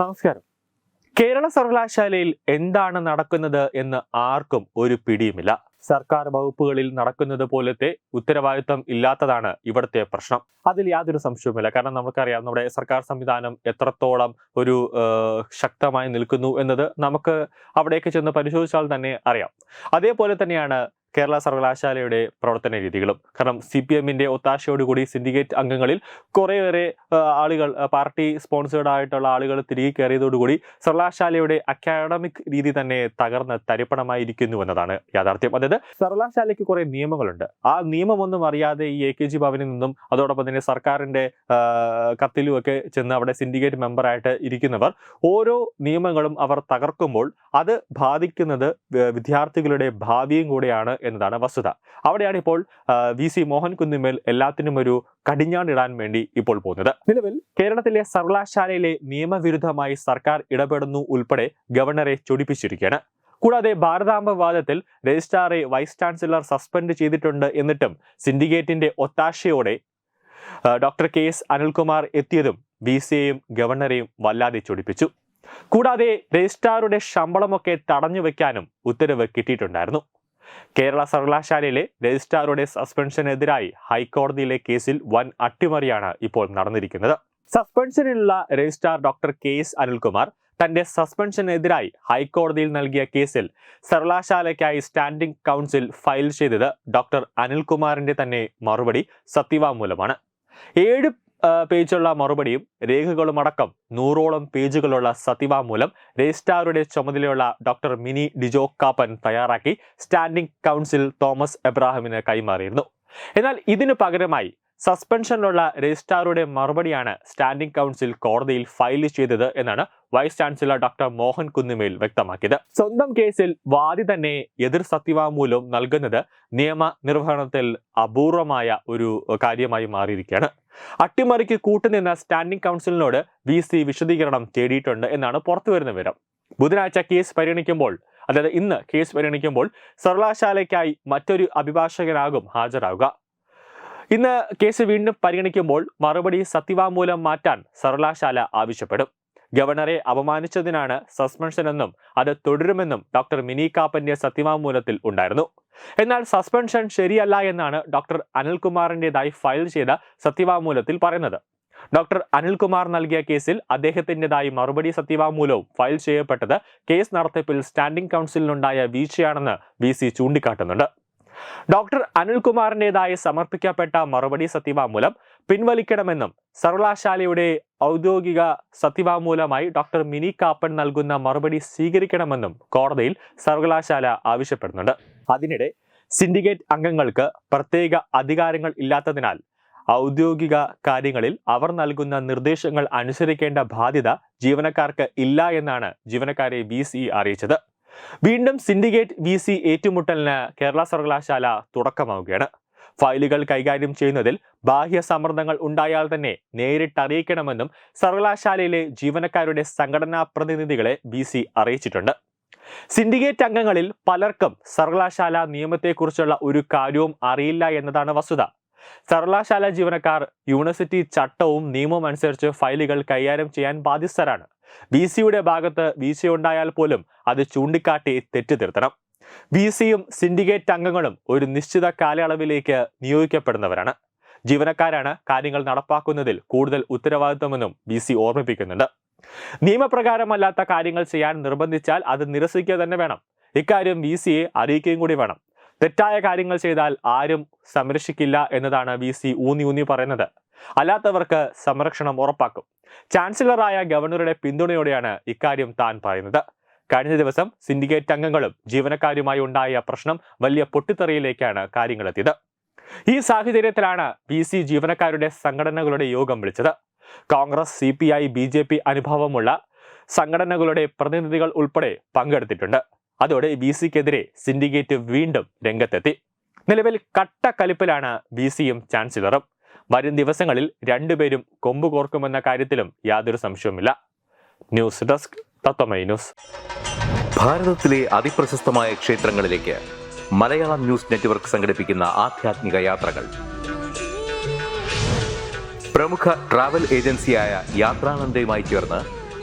നമസ്കാരം. കേരള സർവകലാശാലയിൽ എന്താണ് നടക്കുന്നത് എന്ന് ആർക്കും ഒരു പിടിയുമില്ല. സർക്കാർ വകുപ്പുകളിൽ നടക്കുന്നത് പോലത്തെ ഉത്തരവാദിത്വം ഇല്ലാത്തതാണ് ഇവിടുത്തെ പ്രശ്നം. അതിൽ യാതൊരു സംശയവുമില്ല. കാരണം നമുക്കറിയാം നമ്മുടെ സർക്കാർ സംവിധാനം എത്രത്തോളം ഒരു ശക്തമായി നിൽക്കുന്നു എന്നത് നമുക്ക് അവിടേക്ക് ചെന്ന് പരിശോധിച്ചാൽ തന്നെ അറിയാം. അതേപോലെ തന്നെയാണ് കേരള സർവകലാശാലയുടെ പ്രവർത്തന രീതികളും. കാരണം സി പി എമ്മിന്റെ ഒത്താശയോടുകൂടി സിൻഡിക്കേറ്റ് അംഗങ്ങളിൽ കുറേയേറെ ആളുകൾ പാർട്ടി സ്പോൺസേഡ് ആയിട്ടുള്ള ആളുകൾ തിരികെ കയറിയതോടുകൂടി സർവകലാശാലയുടെ അക്കാഡമിക് രീതി തന്നെ തകർന്ന് തരിപ്പണമായിരിക്കുന്നു എന്നതാണ് യാഥാർത്ഥ്യം. അതായത് സർവകലാശാലയ്ക്ക് കുറേ നിയമങ്ങളുണ്ട്. ആ നിയമമൊന്നും അറിയാതെ ഈ എ കെ ജി ഭവനിൽ നിന്നും അതോടൊപ്പം തന്നെ സർക്കാരിന്റെ ആ, കത്തിലും ഒക്കെ ചെന്ന് അവിടെ സിൻഡിക്കേറ്റ് മെമ്പറായിട്ട് ഇരിക്കുന്നവർ ഓരോ നിയമങ്ങളും അവർ തകർക്കുമ്പോൾ അത് ബാധിക്കുന്നത് വിദ്യാർത്ഥികളുടെ ഭാവിയും കൂടെയാണ് എന്നതാണ് വസ്തുത. അവിടെയാണ് ഇപ്പോൾ വി സി മോഹൻ കുന്നിമേൽ എല്ലാത്തിനും ഒരു കടിഞ്ഞാണിടാൻ വേണ്ടി ഇപ്പോൾ പോകുന്നത്. നിലവിൽ കേരളത്തിലെ സർവകലാശാലയിലെ നിയമവിരുദ്ധമായി സർക്കാർ ഇടപെടുന്നു ഉൾപ്പെടെ ഗവർണറെ ചൊടിപ്പിച്ചിരിക്കുകയാണ്. കൂടാതെ ഭാരതാംബ വാദത്തിൽ രജിസ്ട്രാറെ വൈസ് ചാൻസലർ സസ്പെൻഡ് ചെയ്തിട്ടുണ്ട് എന്നിട്ടും സിൻഡിക്കേറ്റിന്റെ ഒത്താശയോടെ ഡോക്ടർ കെ എസ് അനിൽകുമാർ എത്തിയതും വി സിയെയും ഗവർണറെയും വല്ലാതെ ചൊടിപ്പിച്ചു. കൂടാതെ രജിസ്ട്രാറുടെ ശമ്പളമൊക്കെ തടഞ്ഞു വെക്കാനും ഉത്തരവ് കിട്ടിയിട്ടുണ്ടായിരുന്നു. കേരള സർവകലാശാലയിലെ രജിസ്ട്രാറുടെ സസ്പെൻഷനെതിരായി ഹൈക്കോടതിയിലെ കേസിൽ വൻ അട്ടിമറിയാണ് ഇപ്പോൾ നടന്നിരിക്കുന്നത്. സസ്പെൻഷനിലുള്ള registrar doctor K S Anilkumar തന്റെ സസ്പെൻഷനെതിരായി ഹൈക്കോടതിയിൽ നൽകിയ കേസിൽ സർവകലാശാലയ്ക്കായി സ്റ്റാൻഡിംഗ് കൗൺസിൽ ഫയൽ ചെയ്തത് ഡോക്ടർ അനിൽകുമാറിന്റെ തന്നെ മറുപടി സത്യവാങ്മൂലമാണ്. ഏഴ് പേജുള്ള മറുപടിയും രേഖകളും അടക്കം നൂറോളം പേജുകളുള്ള സത്യവാമൂലം രജിസ്ട്രാറുടെ ചുമതലയുള്ള ഡോക്ടർ മിനി ഡിജോ കാപ്പൻ തയ്യാറാക്കി സ്റ്റാൻഡിംഗ് കൗൺസിൽ തോമസ് എബ്രാഹിമിന് കൈമാറിയിരുന്നു. എന്നാൽ ഇതിനു പകരമായി സസ്പെൻഷനിലുള്ള രജിസ്ട്രാറുടെ മറുപടിയാണ് സ്റ്റാൻഡിംഗ് കൗൺസിൽ കോടതിയിൽ ഫയൽ ചെയ്തത് എന്നാണ് vice chancellor doctor Mohan Kunnummal വ്യക്തമാക്കിയത്. സ്വന്തം കേസിൽ വാദി തന്നെ എതിർ സത്യവാങ്മൂലം നൽകുന്നത് നിയമ നിർവഹണത്തിൽ അപൂർവമായ ഒരു കാര്യമായി മാറിയിരിക്കുകയാണ്. അട്ടിമറിക്ക് കൂട്ടുനിന്ന സ്റ്റാൻഡിംഗ് കൗൺസിലിനോട് വി സി വിശദീകരണം തേടിയിട്ടുണ്ട് എന്നാണ് പുറത്തുവരുന്ന വിവരം. ബുധനാഴ്ച കേസ് പരിഗണിക്കുമ്പോൾ അതായത് ഇന്ന് കേസ് പരിഗണിക്കുമ്പോൾ സർവകലാശാലയ്ക്കായി മറ്റൊരു അഭിഭാഷകനാകും ഹാജരാകുക ഇന്ന് കേസ് വീണ്ടും പരിഗണിക്കുമ്പോൾ മറുപടി സത്യവാങ്മൂലം മാറ്റാൻ സർവകലാശാല ആവശ്യപ്പെടും. ഗവർണറെ അപമാനിച്ചതിനാണ് സസ്പെൻഷൻ എന്നും അത് തുടരുമെന്നും ഡോക്ടർ മിനി കാപ്പന്റെ സത്യവാങ്മൂലത്തിൽ ഉണ്ടായിരുന്നു. എന്നാൽ സസ്പെൻഷൻ ശരിയല്ല എന്നാണ് ഡോക്ടർ അനിൽകുമാറിന്റെതായി ഫയൽ ചെയ്ത സത്യവാങ്മൂലത്തിൽ പറയുന്നത്. ഡോക്ടർ അനിൽകുമാർ നൽകിയ കേസിൽ അദ്ദേഹത്തിന്റെതായി മറുപടി സത്യവാങ്മൂലവും ഫയൽ ചെയ്യപ്പെട്ടത് കേസ് നടത്തിപ്പിൽ സ്റ്റാൻഡിംഗ് കൗൺസിലിനുണ്ടായ വീഴ്ചയാണെന്ന് വി സി ചൂണ്ടിക്കാട്ടുന്നുണ്ട്. ഡോക്ടർ അനിൽകുമാറിന്റെതായി സമർപ്പിക്കപ്പെട്ട മറുപടി സത്യവാങ്മൂലം പിൻവലിക്കണമെന്നും സർവകലാശാലയുടെ ഔദ്യോഗിക സത്യവാങ്മൂലമായി ഡോക്ടർ മിനി കാപ്പൻ നൽകുന്ന മറുപടി സ്വീകരിക്കണമെന്നും കോടതിയിൽ സർവകലാശാല ആവശ്യപ്പെടുന്നുണ്ട്. അതിനിടെ സിൻഡിക്കേറ്റ് അംഗങ്ങൾക്ക് പ്രത്യേക അധികാരങ്ങൾ ഇല്ലാത്തതിനാൽ ഔദ്യോഗിക കാര്യങ്ങളിൽ അവർ നൽകുന്ന നിർദ്ദേശങ്ങൾ അനുസരിക്കേണ്ട ബാധ്യത ജീവനക്കാർക്ക് ഇല്ല എന്നാണ് ജീവനക്കാരെ ബി അറിയിച്ചത്. വീണ്ടും സിൻഡിക്കേറ്റ് വി സി ഏറ്റുമുട്ടലിന് കേരള സർവകലാശാല തുടക്കമാവുകയാണ്. ഫയലുകൾ കൈകാര്യം ചെയ്യുന്നതിൽ ബാഹ്യ സമ്മർദ്ദങ്ങൾ ഉണ്ടായാൽ തന്നെ നേരിട്ടറിയിക്കണമെന്നും സർവകലാശാലയിലെ ജീവനക്കാരുടെ സംഘടനാ പ്രതിനിധികളെ ബി സി അറിയിച്ചിട്ടുണ്ട്. സിൻഡിക്കേറ്റ് അംഗങ്ങളിൽ പലർക്കും സർവകലാശാല നിയമത്തെക്കുറിച്ചുള്ള ഒരു കാര്യവും അറിയില്ല എന്നതാണ് വസ്തുത. സർവകലാശാല ജീവനക്കാർ യൂണിവേഴ്സിറ്റി ചട്ടവും നിയമവും അനുസരിച്ച് ഫയലുകൾ കൈകാര്യം ചെയ്യാൻ ബാധ്യസ്ഥരാണ്. വി സിയുടെ ഭാഗത്ത് വീഴ്ചയുണ്ടായാൽ പോലും അത് ചൂണ്ടിക്കാട്ടി തെറ്റ് തിരുത്തണം വി സിയും സിൻഡിക്കേറ്റ് അംഗങ്ങളും ഒരു നിശ്ചിത കാലയളവിലേക്ക് നിയോഗിക്കപ്പെടുന്നവരാണ്. ജീവനക്കാരാണ് കാര്യങ്ങൾ നടപ്പാക്കുന്നതിൽ കൂടുതൽ ഉത്തരവാദിത്വമെന്നും വി സി ഓർമ്മിപ്പിക്കുന്നുണ്ട്. നിയമപ്രകാരമല്ലാത്ത കാര്യങ്ങൾ ചെയ്യാൻ നിർബന്ധിച്ചാൽ അത് നിരസിക്കുക തന്നെ വേണം. ഇക്കാര്യം വി സിയെ അറിയിക്കുകയും കൂടി വേണം. തെറ്റായ കാര്യങ്ങൾ ചെയ്താൽ ആരും സംരക്ഷിക്കില്ല എന്നതാണ് വി സി ഊന്നി ഊന്നി പറയുന്നത്. അല്ലാത്തവർക്ക് സംരക്ഷണം ഉറപ്പാക്കും. ചാൻസലറായ ഗവർണറുടെ പിന്തുണയോടെയാണ് ഇക്കാര്യം താൻ പറയുന്നത്. കഴിഞ്ഞ ദിവസം സിൻഡിക്കേറ്റ് അംഗങ്ങളും ജീവനക്കാരുമായി ഉണ്ടായ പ്രശ്നം വലിയ പൊട്ടിത്തെറിയിലേക്കാണ് കാര്യങ്ങളെത്തിയത്. ഈ സാഹചര്യത്തിലാണ് ബി സി ജീവനക്കാരുടെ സംഘടനകളുടെ യോഗം വിളിച്ചത്. Congress C P I B J P അനുഭവമുള്ള സംഘടനകളുടെ പ്രതിനിധികൾ ഉൾപ്പെടെ പങ്കെടുത്തിട്ടുണ്ട്. അതോടെ ബി സിക്കെതിരെ സിൻഡിക്കേറ്റ് വീണ്ടും രംഗത്തെത്തി. നിലവിൽ കട്ടക്കലിപ്പിലാണ് ബി സിയും ചാൻസലറും. വരും ദിവസങ്ങളിൽ രണ്ടുപേരും കൊമ്പ് കോർക്കുമെന്ന കാര്യത്തിലും യാതൊരു സംശയവുമില്ല. News desk Tatwamayi news. ഭാരതത്തിലെ അതിപ്രശസ്തമായ ക്ഷേത്രങ്ങളിലേക്ക് മലയാളം ന്യൂസ് നെറ്റ്വർക്ക് സംഘടിപ്പിക്കുന്ന ആധ്യാത്മിക യാത്രകൾ. പ്രമുഖ ട്രാവൽ ഏജൻസിയായ യാത്രാനന്ദയുമായി ചേർന്ന്